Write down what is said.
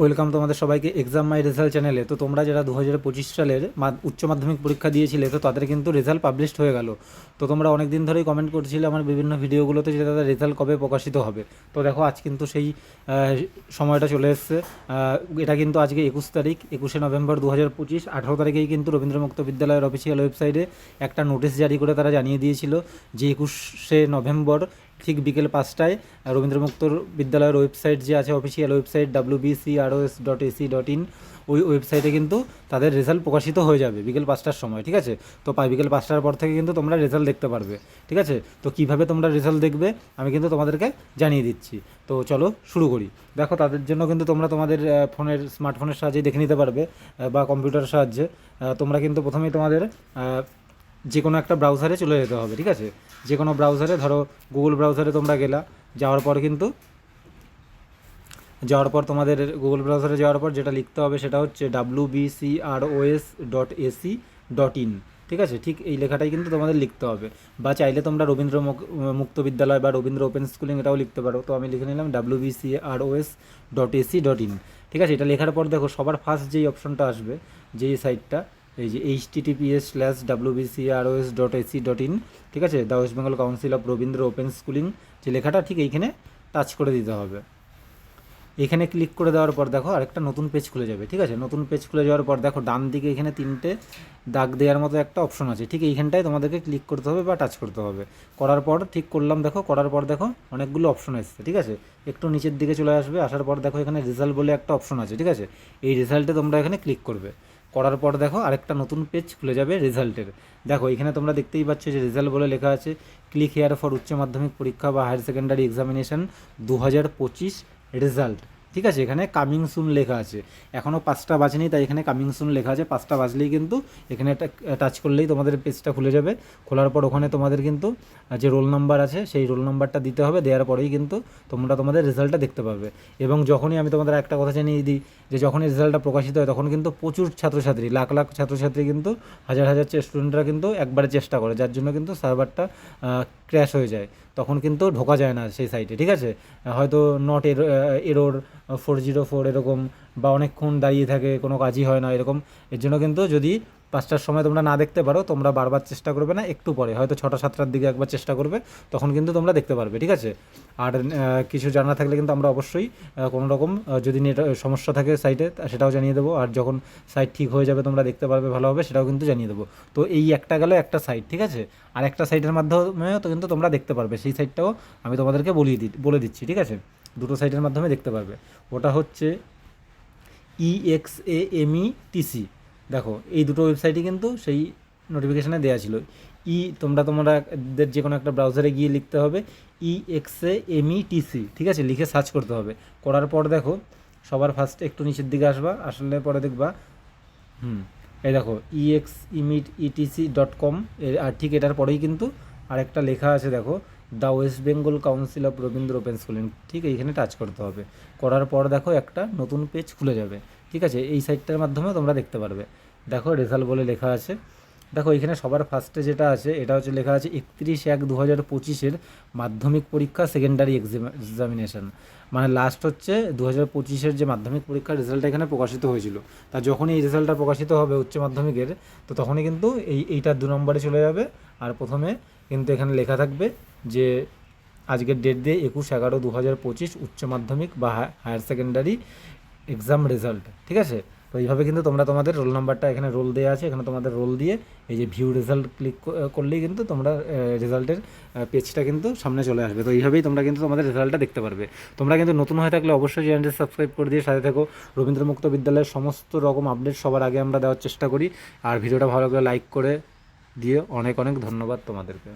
Welcome তোমাদের সবাইকে exam মাই result চ্যানেলে তো তোমরা যারা দু হাজার পঁচিশ সালের উচ্চ মাধ্যমিক পরীক্ষা দিয়েছিলে, তো তাদের কিন্তু রেজাল্ট পাবলিশড হয়ে গেল। তো তোমরা অনেক দিন ধরেই কমেন্ট করছিলে আমার বিভিন্ন ভিডিওগুলোতে যে তাদের রেজাল্ট কবে প্রকাশিত হবে। তো দেখো, আজ কিন্তু সেই সময়টা চলে এসছে। এটা কিন্তু আজকে একুশ তারিখ, একুশে নভেম্বর দু হাজার পঁচিশ। আঠারো তারিখেই কিন্তু রবীন্দ্র মুক্ত বিদ্যালয়ের অফিসিয়াল ওয়েবসাইটে একটা নোটিশ জারি করে তারা জানিয়ে দিয়েছিল যে একুশে নভেম্বর ঠিক বিকেল পাঁচটায় রবীন্দ্র মুক্ত বিদ্যালয়ের ওয়েবসাইট যে আছে official website W BC ROS dot AC dot in ওই ওয়েবসাইটে কিন্তু তাদের রেজাল্ট প্রকাশিত হয়ে যাবে বিকেল পাঁচটার সময়, ঠিক আছে? তো বিকেল পাঁচটার পর থেকে কিন্তু তোমরা রেজাল্ট দেখতে পারবে, ঠিক আছে? তো কীভাবে তোমরা রেজাল্ট দেখবে, আমি কিন্তু তোমাদেরকে জানিয়ে দিচ্ছি। তো চলো শুরু করি। দেখো, তাদের জন্য কিন্তু তোমরা তোমাদের ফোনের স্মার্টফোনের সাহায্যে দেখে নিতে পারবে বা কম্পিউটারের সাহায্যে। তোমরা কিন্তু প্রথমেই তোমাদের যে কোনো একটা ব্রাউজারে চলে যেতে হবে, ঠিক আছে? যে কোনো ব্রাউজারে ধরো গুগল ব্রাউজারে তোমরা গেলা, যাওয়ার পর কিন্তু, যাওয়ার পর তোমাদের গুগল ব্রাউজারে যাওয়ার পর যেটা লিখতে হবে সেটা হচ্ছে W BCROS dot AC dot in ঠিক আছে? ঠিক এই লেখাটাই কিন্তু তোমাদের লিখতে হবে। বা চাইলে তোমরা রবীন্দ্র মুক্ত বিদ্যালয় বা রবীন্দ্র ওপেন স্কুলিং এটাও লিখতে পারো। তো আমি লিখে নিলাম W BCROS dot AC dot in ঠিক আছে? এটা লেখার পর দেখো সবার ফার্স্ট যেই অপশনটা আসবে, যেই সাইটটা এই যে H TTPS slash W BCROS dot AC dot in ঠিক আছে? The West Bengal council of Rabindra open schooling যে লেখাটা ঠিক এইখানে টাচ করে দিতে হবে। এখানে ক্লিক করে দেওয়ার পর দেখো, আরেকটা নতুন পেজ খুলে যাবে, ঠিক আছে? নতুন পেজ খুলে যাওয়ার পর দেখো, ডান দিকে এখানে তিনটে দাগ দেওয়ার মতো একটা অপশন আছে। ঠিক এইখানটায় তোমাদেরকে ক্লিক করতে হবে বা টাচ করতে হবে। করার পর ঠিক করলাম দেখো, করার পর দেখো অনেকগুলো অপশন এসছে, ঠিক আছে? একটু নিচের দিকে চলে আসবে, আসার পর দেখো এখানে রেজাল্ট বলে একটা অপশন আছে, ঠিক আছে? এই রেজাল্টে তোমরা এখানে ক্লিক করবে। করার পর দেখো আরেকটা নতুন পেজ খুলে যাবে রেজাল্টের দেখো, এখানে তোমরা দেখতেই পাচ্ছ যে রেজাল্ট বলে লেখা আছে ক্লিক হেয়ার ফর উচ্চ মাধ্যমিক পরীক্ষা বা হায়ার সেকেন্ডারি এক্সামিনেশন দু রেজাল্ট ঠিক আছে, এখানে কামিং সুন লেখা আছে। এখনও পাঁচটা বাজেনি, তাই এখানে কামিং সুন লেখা আছে। পাঁচটা বাজলেই কিন্তু এখানে টাচ করলেই তোমাদের পেজটা খুলে যাবে। খোলার পর ওখানে তোমাদের কিন্তু যে রোল নাম্বার আছে, সেই রোল নাম্বারটা দিতে হবে। দেওয়ার পরেই কিন্তু তোমরা তোমাদের রেজাল্টটা দেখতে পাবে। এবং যখনই আমি তোমাদের একটা কথা জানিয়ে দিই, যে যখনই রেজাল্টটা প্রকাশিত হয়, তখন কিন্তু প্রচুর ছাত্রছাত্রী, লাখ লাখ ছাত্রছাত্রী কিন্তু, হাজার হাজার স্টুডেন্টরা কিন্তু একবারে চেষ্টা করে, যার জন্য কিন্তু সার্ভারটা ক্র্যাশ হয়ে যায়। তখন কিন্তু ঢোকা যায় না সেই সাইটে ঠিক আছে? হয়তো নট এর এরোর ফোর জিরো ফোর এরকম বা অনেকক্ষণ দাঁড়িয়ে থাকে, কোনো কাজই হয় না, এরকম। এর জন্য কিন্তু যদি পাঁচটার সময় তোমরা না দেখতে পারো, তোমরা বারবার চেষ্টা করবে না, একটু পরে। হয়তো ছটা, সাতটার দিকে একবার চেষ্টা করবে, তখন কিন্তু তোমরা দেখতে পারবে, ঠিক আছে? আর কিছু জানা থাকলে কিন্তু আমরা অবশ্যই কোনো রকম যদি নেট সমস্যা থাকে সাইটে সেটাও জানিয়ে দেবো। আর যখন সাইট ঠিক হয়ে যাবে, তোমরা দেখতে পারবে ভালোভাবে সেটাও কিন্তু জানিয়ে দেবো। তো এই একটা গেল একটা সাইট ঠিক আছে? আর একটা সাইটের মাধ্যমেও তো কিন্তু তোমরা দেখতে পারবে, সেই সাইটটাও আমি তোমাদেরকে বলিয়ে দি, বলে দিচ্ছি, ঠিক আছে? দুটো সাইটের মাধ্যমে দেখতে পারবে। ওটা হচ্ছে E EX A ME TC দেখো, এই দুটো ওয়েবসাইটই কিন্তু সেই নোটিফিকেশানে দেওয়া ছিল। ই তোমরা তোমাদের যে কোনো একটা ব্রাউজারে গিয়ে লিখতে হবে E X A ME TC ঠিক আছে? লিখে সার্চ করতে হবে। করার পর দেখো, সবার ফার্স্ট একটু নিচের দিকে আসবা আসলে পরে দেখবা, হুম, এই দেখো E EX EMIT ETC dot com আর ঠিক এটার পরেই কিন্তু আরেকটা লেখা আছে, দেখো the West Bengal council of Rabindra open schooling ঠিক এইখানে টাচ করতে হবে। করার পর দেখো একটা নতুন পেজ খুলে যাবে। ঠিক আছে? এই সাইটটার মাধ্যমে তোমরা দেখতে পারবে। দেখো রেজাল্ট বলে লেখা আছে। দেখো এখানে সবার ফার্স্টে যেটা আছে, এটা হচ্ছে লেখা আছে একত্রিশ এক দু হাজার পঁচিশের মাধ্যমিক পরীক্ষা সেকেন্ডারি এক্সামিনেশন মানে লাস্ট হচ্ছে দু হাজার পঁচিশের যে মাধ্যমিক পরীক্ষার রেজাল্টটা এখানে প্রকাশিত হয়েছিল। তা যখন এই রেজাল্টটা প্রকাশিত হবে উচ্চ মাধ্যমিকের, তো তখনই কিন্তু এই এইটার দু নম্বরে চলে যাবে। আর প্রথমে কিন্তু এখানে লেখা থাকবে যে আজকের ডেট দিয়ে একুশ এগারো দু হাজার পঁচিশ উচ্চ মাধ্যমিক বা হায়ার সেকেন্ডারি এক্সাম রেজাল্ট ঠিক আছে? তো এইভাবে কিন্তু তোমরা তোমাদের রোল নাম্বারটা এখানে রোল দেওয়া আছে, এখানে তোমাদের রোল দিয়ে এই যে ভিউ রেজাল্ট ক্লিক করলেই কিন্তু তোমরা রেজাল্টের পেজটা কিন্তু সামনে চলে আসবে। তো এইভাবেই তোমরা কিন্তু তোমাদের রেজাল্টটা দেখতে পারবে। তোমরা কিন্তু নতুন হয়ে থাকলে অবশ্যই চ্যানেলটি সাবস্ক্রাইব করে দিয়ে সাথে থাকো। রবীন্দ্র মুক্ত বিদ্যালয়ের সমস্ত রকম আপডেট সবার আগে আমরা দেওয়ার চেষ্টা করি। আর ভিডিওটা ভালো করে লাইক করে দিয়ে অনেক অনেক ধন্যবাদ তোমাদেরকে।